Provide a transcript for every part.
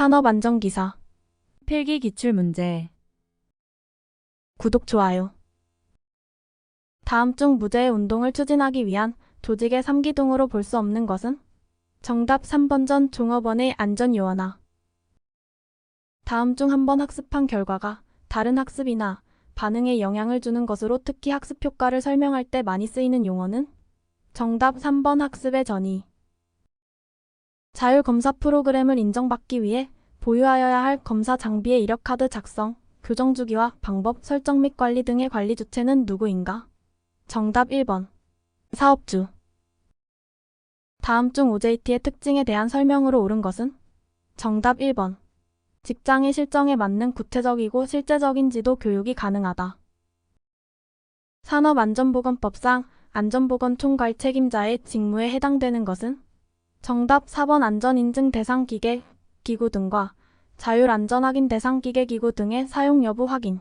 산업안전기사 필기 기출 문제. 구독 좋아요 다음 중 무죄의 운동을 추진하기 위한 조직의 3기둥으로 볼 수 없는 것은? 정답 3번 전 종업원의 안전요원화 다음 중 한 번 학습한 결과가 다른 학습이나 반응에 영향을 주는 것으로 특히 학습 효과를 설명할 때 많이 쓰이는 용어는? 정답 3번 학습의 전이 자율 검사 프로그램을 인정받기 위해 보유하여야 할 검사 장비의 이력 카드 작성, 교정 주기와 방법, 설정 및 관리 등의 관리 주체는 누구인가? 정답 1번. 사업주. 다음 중 OJT의 특징에 대한 설명으로 옳은 것은? 정답 1번. 직장의 실정에 맞는 구체적이고 실제적인 지도 교육이 가능하다. 산업안전보건법상 안전보건 총괄 책임자의 직무에 해당되는 것은? 정답 4번 안전인증 대상 기계, 기구 등과 자율 안전 확인 대상 기계 기구 등의 사용 여부 확인.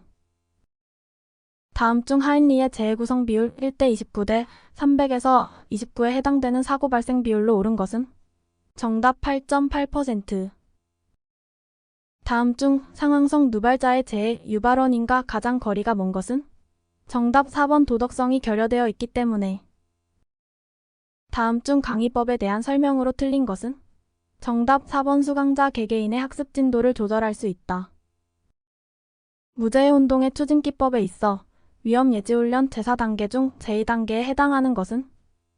다음 중 하인리의 재구성 비율 1대 29대 300에서 29에 해당되는 사고 발생 비율로 옳은 것은? 정답 8.8%. 다음 중 상황성 누발자의 재해 유발원인과 가장 거리가 먼 것은? 정답 4번 도덕성이 결여되어 있기 때문에. 다음 중 강의법에 대한 설명으로 틀린 것은? 정답 4번 수강자 개개인의 학습 진도를 조절할 수 있다. 무죄의 운동의 추진 기법에 있어 위험 예지 훈련 제4단계 중 제2단계에 해당하는 것은?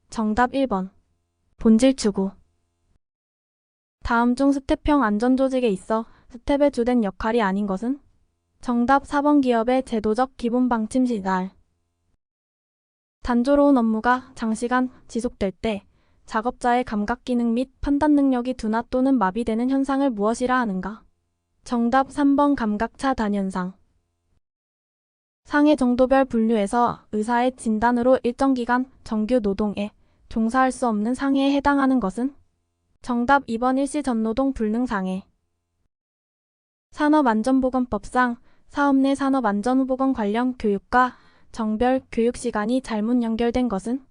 정답 1번. 본질 추구. 다음 중 스텝형 안전 조직에 있어 스텝의 주된 역할이 아닌 것은? 정답 4번 기업의 제도적 기본 방침 시달. 단조로운 업무가 장시간 지속될 때 작업자의 감각 기능 및 판단 능력이 둔화 또는 마비되는 현상을 무엇이라 하는가? 정답 3번 감각차 단현상. 상해 정도별 분류에서 의사의 진단으로 일정 기간 정규 노동에 종사할 수 없는 상해에 해당하는 것은? 정답 2번 일시 전노동 불능 상해. 산업안전보건법상 사업 내 산업안전보건 관련 교육과 정별 교육 시간이 잘못 연결된 것은?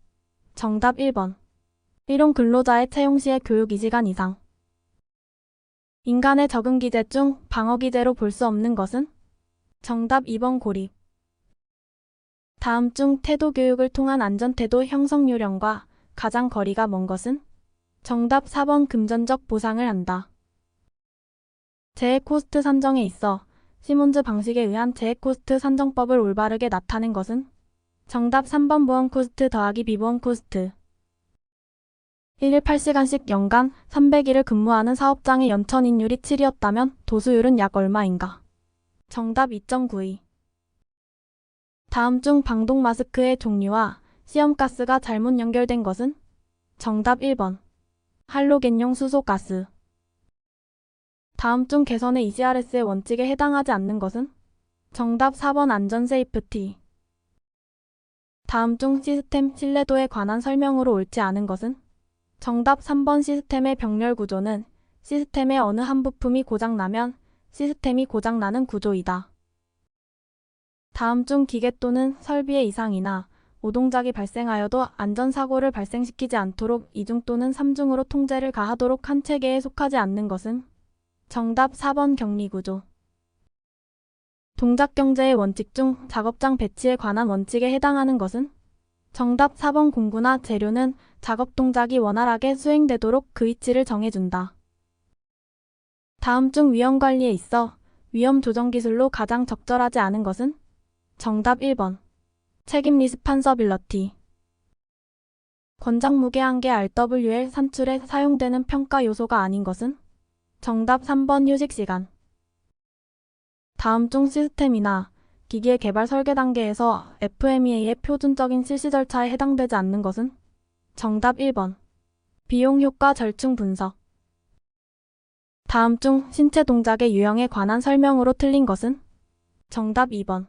정답 1번. 일용 근로자의 채용 시의 교육 2시간 이상. 인간의 적응 기제 중 방어 기제로 볼 수 없는 것은? 정답 2번 고립. 다음 중 태도 교육을 통한 안전태도 형성 요령과 가장 거리가 먼 것은? 정답 4번 금전적 보상을 한다. 재해 코스트 산정에 있어 시몬즈 방식에 의한 재해 코스트 산정법을 올바르게 나타낸 것은? 정답 3번 보험 코스트 더하기 비보험 코스트. 1일 8시간씩 연간 300일을 근무하는 사업장의 연천인율이 7이었다면 도수율은 약 얼마인가? 정답 2.92. 다음 중 방독 마스크의 종류와 시험가스가 잘못 연결된 것은? 정답 1번. 할로겐용 수소가스. 다음 중 개선의 ECRS의 원칙에 해당하지 않는 것은? 정답 4번 안전 세이프티. 다음 중 시스템 신뢰도에 관한 설명으로 옳지 않은 것은? 정답 3번 시스템의 병렬 구조는 시스템의 어느 한 부품이 고장나면 시스템이 고장나는 구조이다. 다음 중 기계 또는 설비의 이상이나 오동작이 발생하여도 안전사고를 발생시키지 않도록 2중 또는 3중으로 통제를 가하도록 한 체계에 속하지 않는 것은? 정답 4번 격리구조. 동작경제의 원칙 중 작업장 배치에 관한 원칙에 해당하는 것은? 정답 4번 공구나 재료는 작업 동작이 원활하게 수행되도록 그 위치를 정해준다. 다음 중 위험 관리에 있어 위험 조정 기술로 가장 적절하지 않은 것은? 정답 1번. 책임 리스판서빌러티. 권장 무게한계 RWL 산출에 사용되는 평가 요소가 아닌 것은? 정답 3번 휴식 시간. 다음 중 시스템이나 기기의 개발 설계 단계에서 FMEA의 표준적인 실시 절차에 해당되지 않는 것은? 정답 1번. 비용 효과 절충 분석. 다음 중 신체 동작의 유형에 관한 설명으로 틀린 것은? 정답 2번.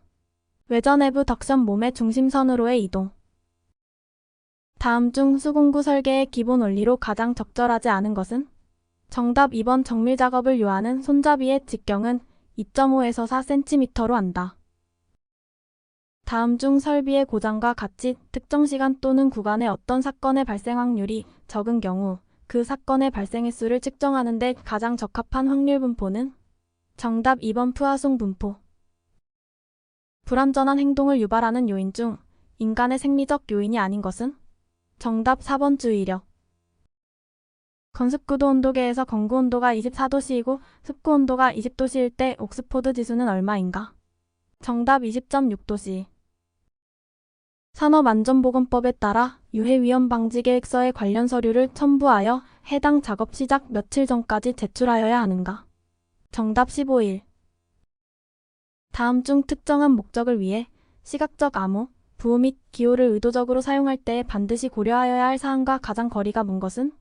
외전 내부 덕션 몸의 중심선으로의 이동. 다음 중 수공구 설계의 기본 원리로 가장 적절하지 않은 것은? 정답 2번 정밀 작업을 요하는 손잡이의 직경은 2.5에서 4cm로 한다. 다음 중 설비의 고장과 같이 특정 시간 또는 구간에 어떤 사건의 발생 확률이 적은 경우 그 사건의 발생 횟수를 측정하는 데 가장 적합한 확률 분포는 정답 2번 푸아송 분포. 불완전한 행동을 유발하는 요인 중 인간의 생리적 요인이 아닌 것은 정답 4번 주의력. 건습구도 온도계에서 건구 온도가 24도씨이고 습구 온도가 20도씨일 때 옥스포드 지수는 얼마인가? 정답 20.6도씨. 산업안전보건법에 따라 유해위험 방지 계획서에 관련 서류를 첨부하여 해당 작업 시작 며칠 전까지 제출하여야 하는가? 정답 15일. 다음 중 특정한 목적을 위해 시각적 암호, 부호 및 기호를 의도적으로 사용할 때 반드시 고려하여야 할 사항과 가장 거리가 먼 것은?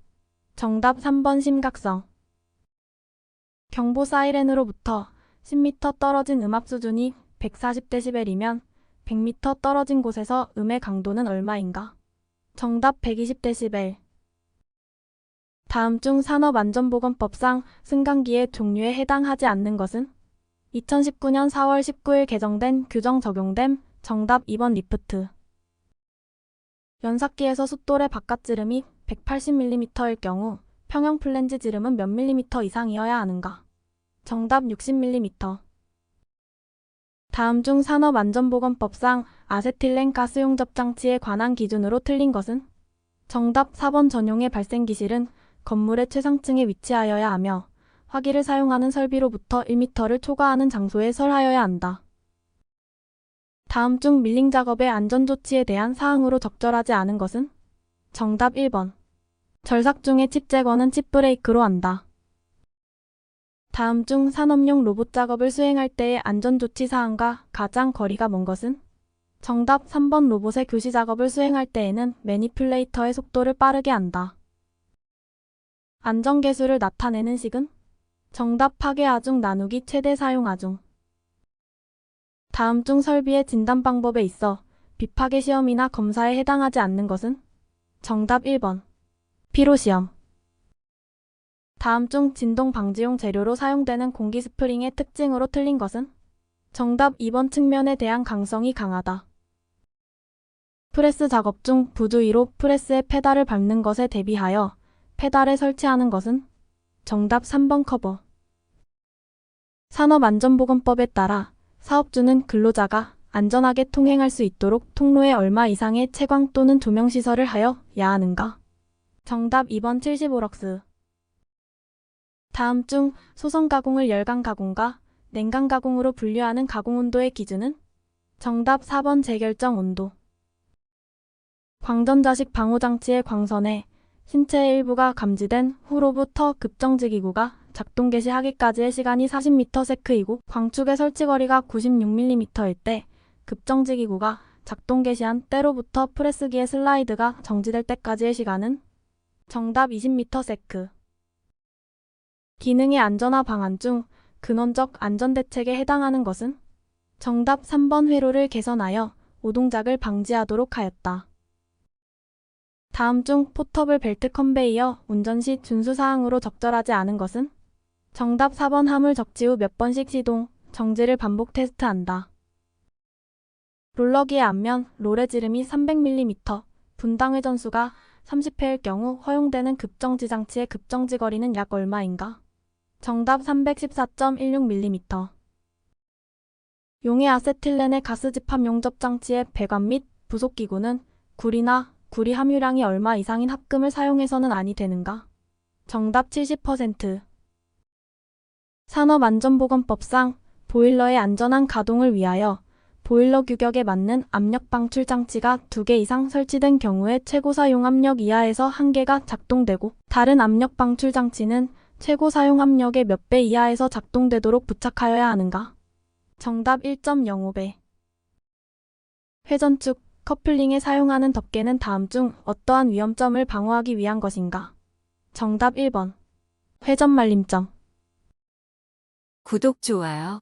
정답 3번 심각성. 경보 사이렌으로부터 10m 떨어진 음압 수준이 140dB이면 100m 떨어진 곳에서 음의 강도는 얼마인가? 정답 120dB. 다음 중 산업안전보건법상 승강기의 종류에 해당하지 않는 것은? 2019년 4월 19일 개정된 규정 적용됨 정답 2번 리프트. 연삭기에서 숫돌의 바깥 지름이 180mm일 경우 평형 플랜지 지름은 몇 mm 이상이어야 하는가? 정답 60mm. 다음 중 산업안전보건법상 아세틸렌 가스 용 접 장치에 관한 기준으로 틀린 것은? 정답 4번 전용의 발생 기실은 건물의 최상층에 위치하여야 하며 화기를 사용하는 설비로부터 1m를 초과하는 장소에 설하여야 한다. 다음 중 밀링 작업의 안전조치에 대한 사항으로 적절하지 않은 것은? 정답 1번. 절삭 중에 칩 제거는 칩 브레이크로 한다. 다음 중 산업용 로봇 작업을 수행할 때의 안전조치 사항과 가장 거리가 먼 것은? 정답 3번 로봇의 교시 작업을 수행할 때에는 매니플레이터의 속도를 빠르게 한다. 안전계수를 나타내는 식은? 정답 파괴 아중 나누기 최대 사용 아중. 다음 중 설비의 진단 방법에 있어 비파괴 시험이나 검사에 해당하지 않는 것은? 정답 1번. 피로 시험. 다음 중 진동 방지용 재료로 사용되는 공기 스프링의 특징으로 틀린 것은? 정답 2번 측면에 대한 강성이 강하다. 프레스 작업 중 부두 위로 프레스의 페달을 밟는 것에 대비하여 페달을 설치하는 것은? 정답 3번 커버. 산업안전보건법에 따라 사업주는 근로자가 안전하게 통행할 수 있도록 통로에 얼마 이상의 채광 또는 조명시설을 하여 야 하는가? 정답 2번 75럭스. 다음 중 소성 가공을 열강 가공과 냉각 가공으로 분류하는 가공 온도의 기준은? 정답 4번 재결정 온도. 광전자식 방호장치의 광선에 신체의 일부가 감지된 후로부터 급정지 기구가 작동 개시하기까지의 시간이 40ms이고 광축의 설치 거리가 96mm일 때 급정지 기구가 작동 개시한 때로부터 프레스기의 슬라이드가 정지될 때까지의 시간은 정답 20msec. 기능의 안전화 방안 중 근원적 안전대책에 해당하는 것은 정답 3번 회로를 개선하여 오동작을 방지하도록 하였다. 다음 중 포터블 벨트 컨베이어 운전 시 준수 사항으로 적절하지 않은 것은? 정답 4번 화물 적지 후 몇 번씩 시동, 정지를 반복 테스트한다. 롤러기의 앞면 롤의 지름이 300mm, 분당 회전수가 30회일 경우 허용되는 급정지 장치의 급정지 거리는 약 얼마인가? 정답 314.16mm. 용해 아세틸렌의 가스 집합 용접 장치의 배관 및 부속 기구는 구리나 구리 함유량이 얼마 이상인 합금을 사용해서는 아니 되는가? 정답 70%. 산업안전보건법상 보일러의 안전한 가동을 위하여 보일러 규격에 맞는 압력 방출 장치가 2개 이상 설치된 경우에 최고 사용 압력 이하에서 1개가 작동되고 다른 압력 방출 장치는 최고 사용 압력의 몇 배 이하에서 작동되도록 부착하여야 하는가? 정답 1.05배. 회전축, 커플링에 사용하는 덮개는 다음 중 어떠한 위험점을 방어하기 위한 것인가? 정답 1번. 회전 말림점. 구독, 좋아요